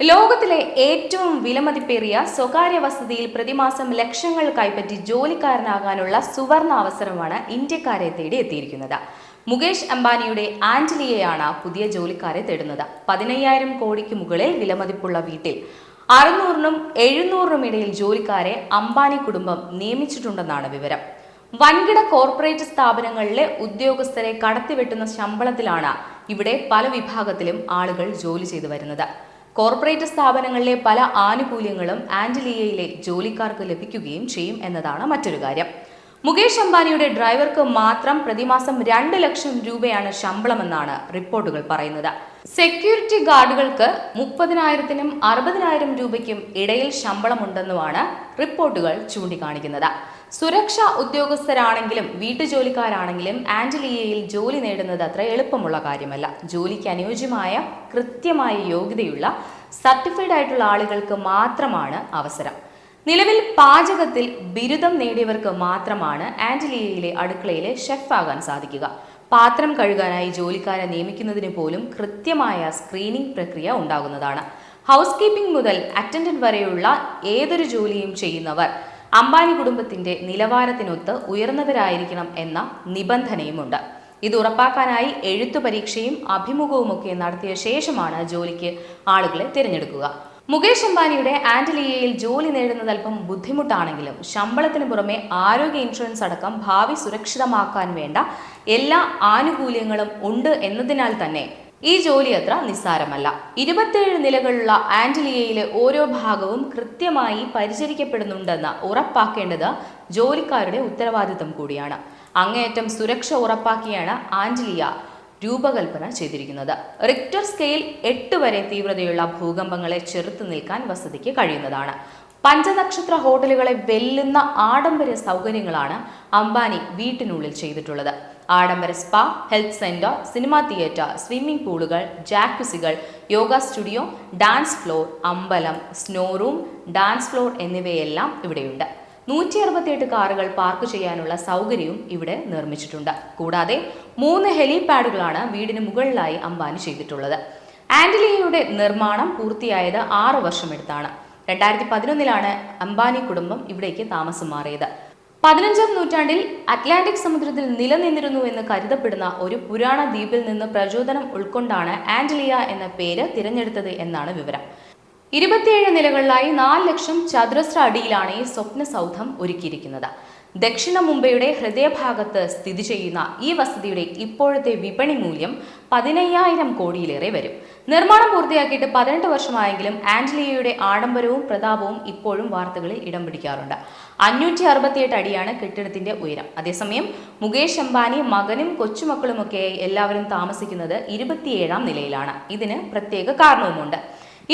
ലോകത്തിലെ ഏറ്റവും വിലമതിപ്പേറിയ സ്വകാര്യ വസതിയിൽ പ്രതിമാസം ലക്ഷങ്ങൾ കൈപ്പറ്റി ജോലിക്കാരനാകാനുള്ള സുവർണ അവസരമാണ് ഇന്ത്യക്കാരെ തേടി എത്തിയിരിക്കുന്നത്. മുകേഷ് അംബാനിയുടെ ആന്റലിയയാണ് പുതിയ ജോലിക്കാരെ തേടുന്നത്. പതിനയ്യായിരം കോടിക്ക് മുകളിൽ വിലമതിപ്പുള്ള വീട്ടിൽ അറുന്നൂറിനും എഴുന്നൂറിനും ഇടയിൽ ജോലിക്കാരെ അംബാനി കുടുംബം നിയമിച്ചിട്ടുണ്ടെന്നാണ് വിവരം. വൻകിട കോർപ്പറേറ്റ് സ്ഥാപനങ്ങളിലെ ഉദ്യോഗസ്ഥരെ കടത്തിവെട്ടുന്ന ശമ്പളത്തിലാണ് ഇവിടെ പല വിഭാഗത്തിലും ആളുകൾ ജോലി ചെയ്തു വരുന്നത്. കോർപ്പറേറ്റ് സ്ഥാപനങ്ങളിലെ പല ആനുകൂല്യങ്ങളും ആന്റിലിയയിലെ ജോലിക്കാർക്ക് ലഭിക്കുകയും ചെയ്യും എന്നതാണ് മറ്റൊരു കാര്യം. മുകേഷ് അംബാനിയുടെ ഡ്രൈവർക്ക് മാത്രം പ്രതിമാസം രണ്ട് ലക്ഷം രൂപയാണ് ശമ്പളമെന്നാണ് റിപ്പോർട്ടുകൾ പറയുന്നത്. സെക്യൂരിറ്റി ഗാർഡുകൾക്ക് മുപ്പതിനായിരത്തിനും അറുപതിനായിരം രൂപയ്ക്കും ഇടയിൽ ശമ്പളമുണ്ടെന്നുമാണ് റിപ്പോർട്ടുകൾ ചൂണ്ടിക്കാണിക്കുന്നത്. സുരക്ഷാ ഉദ്യോഗസ്ഥരാണെങ്കിലും വീട്ടുജോലിക്കാരാണെങ്കിലും ആന്റലിയയിൽ ജോലി നേടുന്നത് അത്ര എളുപ്പമുള്ള കാര്യമല്ല. ജോലിക്ക് അനുയോജ്യമായ കൃത്യമായ യോഗ്യതയുള്ള സർട്ടിഫൈഡ് ആയിട്ടുള്ള ആളുകൾക്ക് മാത്രമാണ് അവസരം. നിലവിൽ പാചകത്തിൽ ബിരുദം നേടിയവർക്ക് മാത്രമാണ് ആന്റലിയയിലെ അടുക്കളയിലെ ഷെഫ് ആകാൻ സാധിക്കുക. പാത്രം കഴുകാനായി ജോലിക്കാരെ നിയമിക്കുന്നതിന് പോലും കൃത്യമായ സ്ക്രീനിംഗ് പ്രക്രിയ ഉണ്ടാകുന്നതാണ്. ഹൗസ് കീപ്പിംഗ് മുതൽ അറ്റൻഡന്റ് വരെയുള്ള ഏതൊരു ജോലിയും ചെയ്യുന്നവർ അംബാനി കുടുംബത്തിന്റെ നിലവാരത്തിനൊത്ത് ഉയർന്നവരായിരിക്കണം എന്ന നിബന്ധനയുമുണ്ട്. ഇത് ഉറപ്പാക്കാനായി എഴുത്തു പരീക്ഷയും അഭിമുഖവുമൊക്കെ നടത്തിയ ശേഷമാണ് ജോലിക്ക് ആളുകളെ തിരഞ്ഞെടുക്കുക. മുകേഷ് അംബാനിയുടെ ആന്റലിയയിൽ ജോലി നേടുന്നത് അല്പം ബുദ്ധിമുട്ടാണെങ്കിലും ശമ്പളത്തിന് പുറമെ ആരോഗ്യ ഇൻഷുറൻസ് അടക്കം ഭാവി സുരക്ഷിതമാക്കാൻ വേണ്ട എല്ലാ ആനുകൂല്യങ്ങളും ഉണ്ട് എന്നതിനാൽ തന്നെ ഈ ജോലി അത്ര നിസ്സാരമല്ല. ഇരുപത്തിയേഴ് നിലകളുള്ള ആന്റലിയയിലെ ഓരോ ഭാഗവും കൃത്യമായി പരിചരിക്കപ്പെടുന്നുണ്ടെന്ന് ഉറപ്പാക്കേണ്ടത് ജോലിക്കാരുടെ ഉത്തരവാദിത്തം കൂടിയാണ്. അങ്ങേയറ്റം സുരക്ഷ ഉറപ്പാക്കിയാണ് ആന്റലിയ. രൂപകൽപ്പന ചെയ്തിരിക്കുന്നത്. റിക്ടർ സ്കെയിൽ എട്ട് വരെ തീവ്രതയുള്ള ഭൂകമ്പങ്ങളെ ചെറുത്തു നിൽക്കാൻ വസതിക്ക് കഴിയുന്നതാണ്. പഞ്ചനക്ഷത്ര ഹോട്ടലുകളെ വെല്ലുന്ന ആഡംബര സൗകര്യങ്ങളാണ് അംബാനി വീട്ടിനുള്ളിൽ ചെയ്തിട്ടുള്ളത്. ആഡംബര spa health centre cinema theatre swimming പൂളുകൾ ജാക്കുസികൾ യോഗ സ്റ്റുഡിയോ ഡാൻസ് ഫ്ലോർ അമ്പലം സ്നോ റൂം ഡാൻസ് ഫ്ലോർ എന്നിവയെല്ലാം ഇവിടെയുണ്ട്. നൂറ്റി അറുപത്തിയെട്ട് കാറുകൾ പാർക്ക് ചെയ്യാനുള്ള സൗകര്യവും ഇവിടെ നിർമ്മിച്ചിട്ടുണ്ട്. കൂടാതെ മൂന്ന് ഹെലിപാഡുകളാണ് വീടിന് മുകളിലായി അംബാനി ചെയ്തിട്ടുള്ളത്. ആന്റലിയയുടെ നിർമ്മാണം പൂർത്തിയായത് ആറ് വർഷമെടുത്താണ് രണ്ടായിരത്തി പതിനൊന്നിലാണ് അംബാനി കുടുംബം ഇവിടേക്ക് താമസം മാറിയത്. പതിനഞ്ചാം നൂറ്റാണ്ടിൽ അറ്റ്ലാന്റിക് സമുദ്രത്തിൽ നിലനിന്നിരുന്നു എന്ന് കരുതപ്പെടുന്ന ഒരു പുരാണ ദ്വീപിൽ നിന്ന് പ്രചോദനം ഉൾക്കൊണ്ടാണ് ആന്റലിയ എന്ന പേര് തിരഞ്ഞെടുത്തത് എന്നാണ് വിവരം. ഇരുപത്തിയേഴ് നിലകളിലായി നാല് ലക്ഷം ചതുരശ്ര അടിയിലാണ് ഈ സ്വപ്ന സൗധം ഒരുക്കിയിരിക്കുന്നത്. ദക്ഷിണ മുംബൈയുടെ ഹൃദയഭാഗത്ത് സ്ഥിതി ചെയ്യുന്ന ഈ വസതിയുടെ ഇപ്പോഴത്തെ വിപണി മൂല്യം പതിനയ്യായിരം കോടിയിലേറെ വരും. നിർമ്മാണം പൂർത്തിയാക്കിയിട്ട് പതിനെട്ട് വർഷമായെങ്കിലും ആന്റലിയയുടെ ആഡംബരവും പ്രതാപവും ഇപ്പോഴും വാർത്തകളിൽ ഇടം പിടിക്കാറുണ്ട്. അഞ്ഞൂറ്റി അറുപത്തിയെട്ട് അടിയാണ് കെട്ടിടത്തിന്റെ ഉയരം. അതേസമയം മുകേഷ് അംബാനി മകനും കൊച്ചുമക്കളുമൊക്കെയായി എല്ലാവരും താമസിക്കുന്നത് ഇരുപത്തിയേഴാം നിലയിലാണ്. ഇതിന് പ്രത്യേക കാരണവുമുണ്ട്.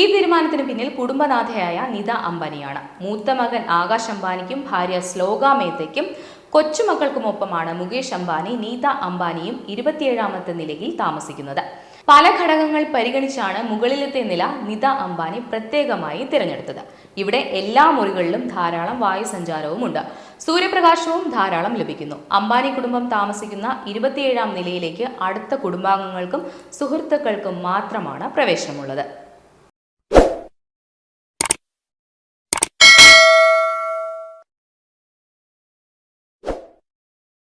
ഈ തീരുമാനത്തിന് പിന്നിൽ കുടുംബനാഥയായ നിത അംബാനിയാണ്. മൂത്ത മകൻ ആകാശ് അംബാനിക്കും ഭാര്യ ശ്ലോക മേത്തയ്ക്കും കൊച്ചുമക്കൾക്കുമൊപ്പമാണ് മുകേഷ് അംബാനി നീത അംബാനിയും ഇരുപത്തിയേഴാമത്തെ നിലയിൽ താമസിക്കുന്നത്. പല ഘടകങ്ങൾ പരിഗണിച്ചാണ് മുകളിലത്തെ നില നിത അംബാനി പ്രത്യേകമായി തിരഞ്ഞെടുത്തത്. ഇവിടെ എല്ലാ മുറികളിലും ധാരാളം വായുസഞ്ചാരവുമുണ്ട്. സൂര്യപ്രകാശവും ധാരാളം ലഭിക്കുന്നു. അംബാനി കുടുംബം താമസിക്കുന്ന ഇരുപത്തിയേഴാം നിലയിലേക്ക് അടുത്ത കുടുംബാംഗങ്ങൾക്കും സുഹൃത്തുക്കൾക്കും മാത്രമാണ് പ്രവേശനമുള്ളത്.